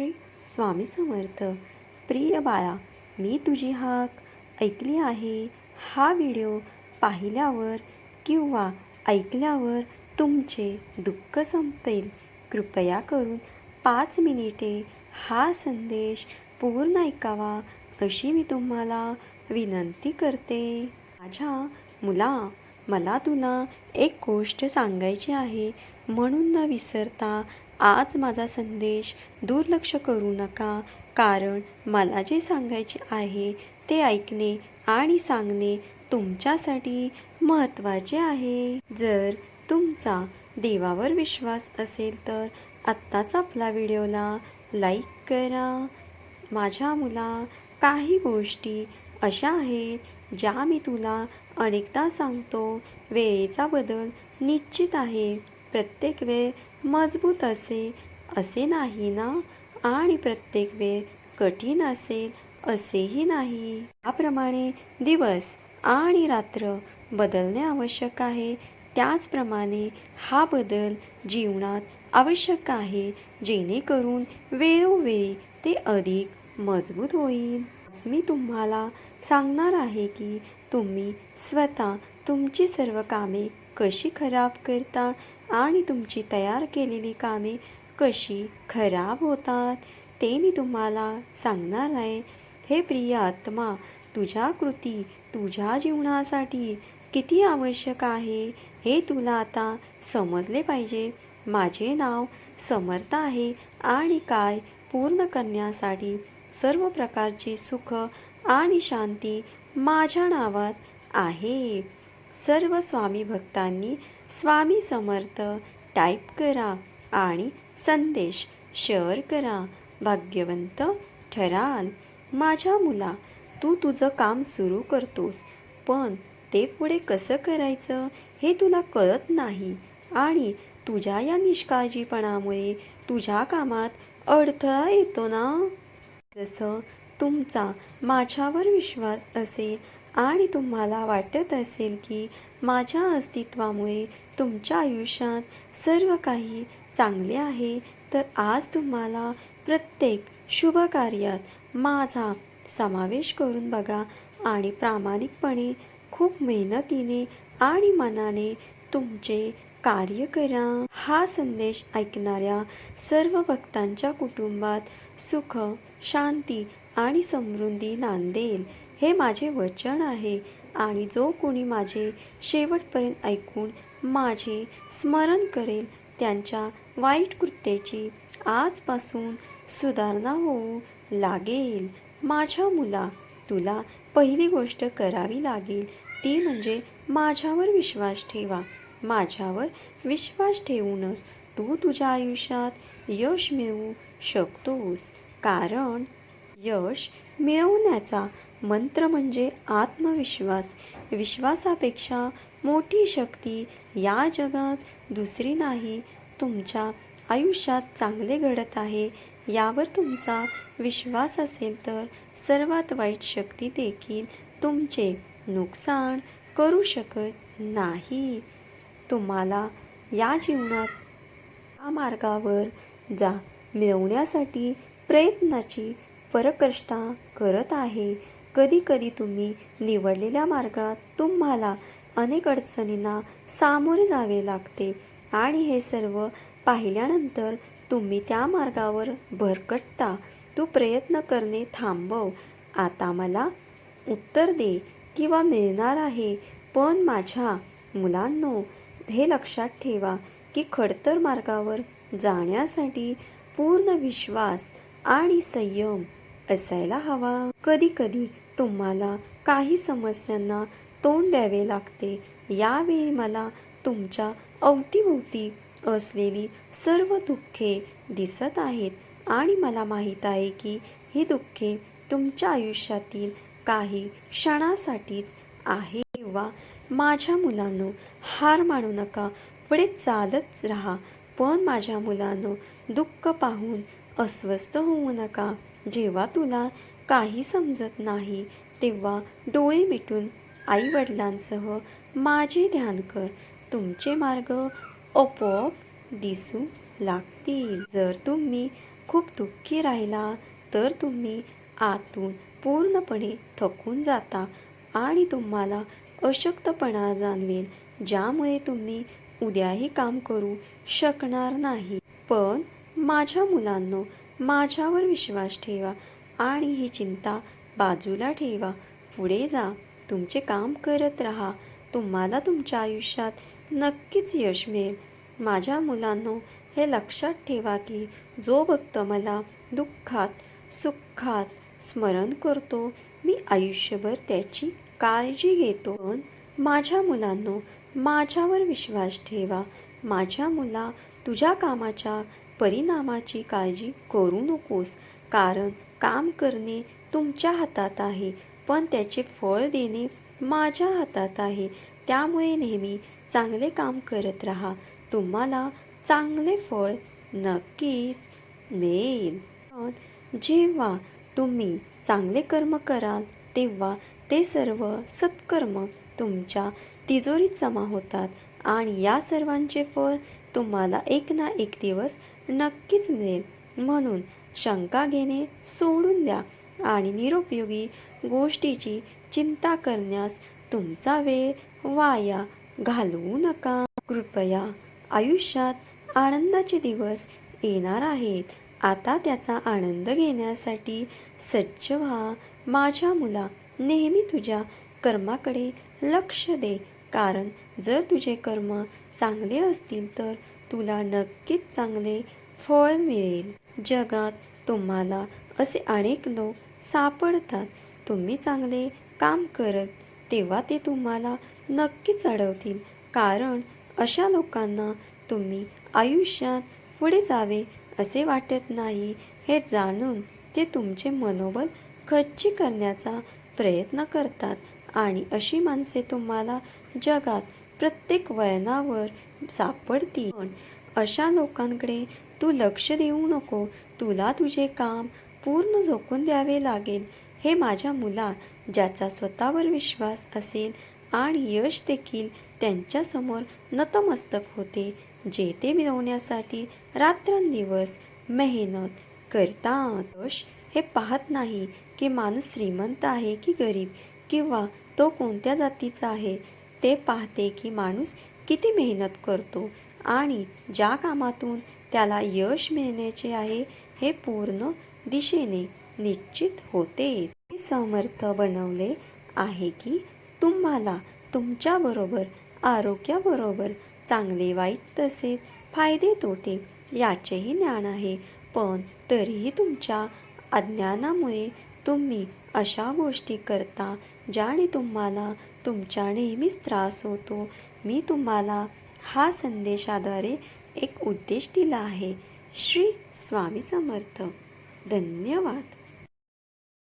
श्री स्वामी समर्थ. प्रिय बाळा मी तुझी हाक ऐकली आहे. हा व्हिडिओ पाहिल्यावर किंवा ऐकल्यावर तुमचे दुःख संपेल. कृपया करून पाच मिनिटे हा संदेश पूर्ण ऐकावा अशी मी तुम्हाला विनंती करते. माझ्या मुला मला तुला एक गोष्ट सांगायची आहे म्हणून न विसरता आज माझा संदेश दुर्लक्ष करू नका. कारण मला जे सांगायचे आहे ते ऐकणे आणि सांगणे तुमच्यासाठी महत्त्वाचे आहे. जर तुमचा देवावर विश्वास असेल तर आत्ताच आपला व्हिडिओला लाईक करा. माझ्या मुला काही गोष्टी अशा आहेत ज्या मी तुला अनेकदा सांगतो. वेळेचा बदल निश्चित आहे. प्रत्येक वेळ मजबूत असे असे नाही ना? आणि प्रत्येक वेळ कठीण असेल असेही नाही. त्याप्रमाणे दिवस आणि रात्र बदलणे आवश्यक आहे. त्याचप्रमाणे हा बदल जीवनात आवश्यक आहे जेणेकरून वेळोवेळी ते अधिक मजबूत होईल. मी तुम्हाला सांगणार आहे की तुम्ही स्वतः तुमची सर्व कामे कशी खराब करता आणि तुमची तयार केलेली कामे कशी खराब होतात ते मी तुम्हाला सांगणार आहे. हे प्रिय आत्मा तुझ्या कृती तुझ्या जीवनासाठी किती आवश्यक आहे हे तुला आता समजले पाहिजे. माझे नाव समर्थ आहे आणि काय पूर्ण करण्यासाठी सर्व प्रकारची सुख आणि शांती माझ्या नावात आहे. सर्व स्वामी भक्तांनी स्वामी समर्थ टाईप करा आणि संदेश शेअर करा. भाग्यवंत ठराल. माझ्या मुला तू तुझं काम सुरू करतोस पण ते पुढे कसं करायचं हे तुला कळत नाही आणि तुझ्या या निष्काळजीपणामुळे तुझ्या कामात अडथळा येतो ना? जसं तुमचा माझ्यावर विश्वास असेल आणि तुम्हाला वाटत असेल की माझ्या अस्तित्वामुळे तुमच्या आयुष्यात सर्व काही चांगले आहे तर आज तुम्हाला प्रत्येक शुभ कार्यात माझा समावेश करून बघा आणि प्रामाणिकपणे खूप मेहनतीने आणि मनाने तुमचे कार्य करा. हा संदेश ऐकणाऱ्या सर्व भक्तांच्या कुटुंबात सुख शांती आणि समृद्धी नांदेल हे माझे वचन आहे. आणि जो कोणी माझे शेवटपर्यंत ऐकून माझे स्मरण करेल त्यांच्या वाईट कृत्याची आजपासून सुधारणा होऊ लागेल. माझ्या मुला तुला पहिली गोष्ट करावी लागेल. ती म्हणजे माझ्यावर विश्वास ठेवा. माझ्यावर विश्वास ठेवूनच तू तुझ्या आयुष्यात यश मिळवू शकतोस. कारण यश मिळवण्याचा मंत्र म्हणजे आत्मविश्वास. विश्वासापेक्षा मोठी शक्ती या जगात दुसरी नाही. तुमच्या आयुष्यात चांगले घडत आहे यावर तुमचा विश्वास असेल तर सर्वात वाईट शक्ती देखील तुमचे नुकसान करू शकत नाही. तुम्हाला या जीवनात या मार्गावर जा मिळवण्यासाठी प्रयत्नाची परकष्टा करत आहे. कधीकधी तुम्ही निवडलेल्या मार्गात तुम्हाला अनेक अडचणींना सामोरे जावे लागते. आणि हे सर्व पाहिल्यानंतर तुम्ही त्या मार्गावर भरकटता. तू प्रयत्न करणे थांबव. आता मला उत्तर दे किंवा मिळणार आहे पण माझ्या मुलांनो हे लक्षात ठेवा की खडतर मार्गावर जाण्यासाठी पूर्ण विश्वास आणि संयम असायला हवा. कधीकधी तुम्हाला काही समस्यांना तोंड द्यावे लागते. यावेळी मला तुमच्या अवतीभोवती असलेली सर्व दुःखे दिसत आहेत आणि मला माहीत आहे की ही दुःखे तुमच्या आयुष्यातील काही क्षणासाठीच आहे किंवा माझ्या मुलांनो हार मानू नका. पुढे चालत राहा. पण माझ्या मुलांनो दुःख पाहून अस्वस्थ होऊ नका. जेव्हा तुला काही समजत नाही तेव्हा डोळे मिटून आईवडिलांसह माझे ध्यान कर. तुमचे मार्ग आपोआप दिसू लागतील. जर तुम्ही खूप दुःखी राहिला तर तुम्ही आतून पूर्णपणे थकून जाता आणि तुम्हाला अशक्तपणा जाणवेल ज्यामुळे तुम्ही उद्याही काम करू शकणार नाही. पण माझ्या मुलांना माझ्यावर विश्वास ठेवा आणि ही चिंता बाजूला ठेवा. पुढे जा. तुमचे काम करत राहा. तुम्हाला तुमच्या आयुष्यात नक्कीच यश मिळेल. माझ्या मुलांनो हे लक्षात ठेवा की जो भक्त मला दुःखात सुखात स्मरण करतो मी आयुष्यभर त्याची काळजी घेतो. पण माझ्या मुलांनो माझ्यावर विश्वास ठेवा. माझ्या मुला तुझ्या कामाच्या परिणामाची काळजी करू नकोस. कारण काम करणे तुमच्या हातात आहे पण त्याचे फळ देणे माझ्या हातात आहे. त्यामुळे नेहमी चांगले काम करत राहा. तुम्हाला चांगले फळ नक्कीच मिळेल. पण जेव्हा तुम्ही चांगले कर्म कराल तेव्हा ते सर्व सत्कर्म तुमच्या तिजोरीत जमा होतात आणि या सर्वांचे फळ तुम्हाला एक ना एक दिवस नक्कीच मिळेल. म्हणून शंका घेणे सोडून द्या आणि निरुपयोगी गोष्टीची चिंता करण्यास तुमचा वेळ वाया घालवू नका. कृपया आयुष्यात आनंदाचे दिवस येणार आहेत. आता त्याचा आनंद घेण्यासाठी सज्ज व्हा. माझ्या मुला नेहमी तुझ्या कर्माकडे लक्ष दे. कारण जर तुझे कर्म चांगले असतील तर तुला नक्कीच चांगले फळ मिळेल. जगात तुम्हाला असे अनेक लोक सापडतात. तुम्ही चांगले काम करत तेव्हा ते तुम्हाला नक्कीच अडवतील. कारण अशा लोकांना तुम्ही आयुष्यात पुढे जावे असे वाटत नाही हे जाणून ते तुमचे मनोबल खच्ची करण्याचा प्रयत्न करतात. आणि अशी माणसे तुम्हाला जगात प्रत्येक वळणावर सापडतील. पण अशा लोकांकडे तू लक्ष देऊ नको. तुला तुझे काम पूर्ण झोकून द्यावे लागेल. हे माझ्या मुला ज्याचा स्वतःवर विश्वास असेल आणि यश देखील त्यांच्यासमोर नतमस्तक होते जे ते मिळवण्यासाठी रात्रंदिवस मेहनत करतात. यश हे पाहत नाही की माणूस श्रीमंत आहे की गरीब किंवा तो कोणत्या जातीचा आहे. ते पाहते की माणूस किती मेहनत करतो आणि ज्या कामातून त्याला यश मिळण्याचे आहे हे पूर्ण दिशेने निश्चित होते. समर्थ बनवले आहे की तुम्हाला तुमच्याबरोबर आरोग्याबरोबर चांगले वाईट तसेच फायदे तोटे याचेही ज्ञान आहे. पण तरीही तुमच्या अज्ञानामुळे तुम्ही अशा गोष्टी करता ज्याने तुम्हाला तुमच्या नेहमीच त्रास होतो. मी तुम्हाला हा संदेशाद्वारे एक उद्देश दिला आहे. श्री स्वामी समर्थ. धन्यवाद.